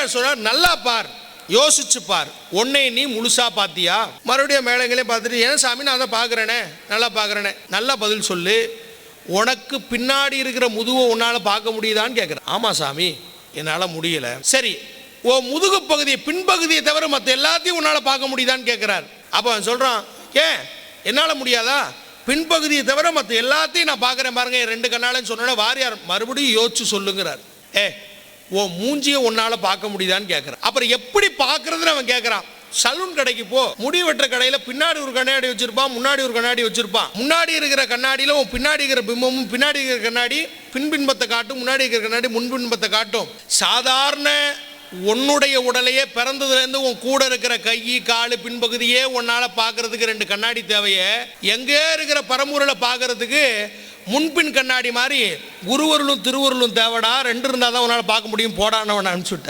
ஔவையார் சொல்றார் நல்லா பார். யோசிச்சு பார். உன்னை நீ முழுசா பாத்தியா? மறுபடியும் மேலங்களே பார்த்துட்டு ஏன் சாமி நான் தான் பார்க்குறேனே நல்லா பார்க்குறேனே நல்லா பதில் சொல்லு. உனக்கு பின்னாடி இருக்கிற முதுவை உன்னால் பார்க்க முடியுதான்னு கேட்குறேன் ஆமாம் சாமி. என்னால் முடியல. சரி. ஓ முதுகு பகுதியை பின்பகுதியை தவிர மற்ற எல்லாத்தையும் உன்னால் பார்க்க முடியுதான்னு கேட்குறார் அப்போ அவன் சொல்கிறான் ஏன்? என்னால் முடியாதா? பின்பகுதியை தவிர மற்ற எல்லாத்தையும் நான் பார்க்குறேன் பாருங்க. ரெண்டு கண்ணாலன்னு சொன்னோன்னே வாரியார் மறுபடியும் யோசிச்சு சொல்லுங்கிறார். ஏ ஓ மூஞ்சியை உன்னால் பார்க்க முடியுதான்னு கேட்குறான் அப்புறம் எப்படி பார்க்கறதுன்னு அவன் கேட்குறான் சலூன் கடைக்கு போ. முடி வெட்டுற கடையில் பின்னாடி ஒரு கண்ணாடி வச்சிருப்பான் முன்னாடி ஒரு கண்ணாடி வச்சிருப்பான். முன்னாடி இருக்கிற கண்ணாடியில் உன் பின்னாடி இருக்கிற பிம்பமும் பின்னாடி இருக்கிற கண்ணாடி பின்பின்பத்தை காட்டும் முன்னாடி இருக்கிற கண்ணாடி முன்பின்பத்தை காட்டும். சாதாரண உன்னுடைய உடலையே பிறந்ததுலேருந்து உன் கூட இருக்கிற கை காலு பின்பகுதியே உன்னால் பார்க்கறதுக்கு ரெண்டு கண்ணாடி தேவையே. எங்கே இருக்கிற பரம்பூரில் பார்க்கறதுக்கு முன்பின் கண்ணாடி மாதிரி குருவருளும் திருவருளும் தேவைடா ரெண்டு இருந்தால் தான் உன்னால் பார்க்க முடியும் போடான்னு அவனை அனுப்பிச்சுட்டேன்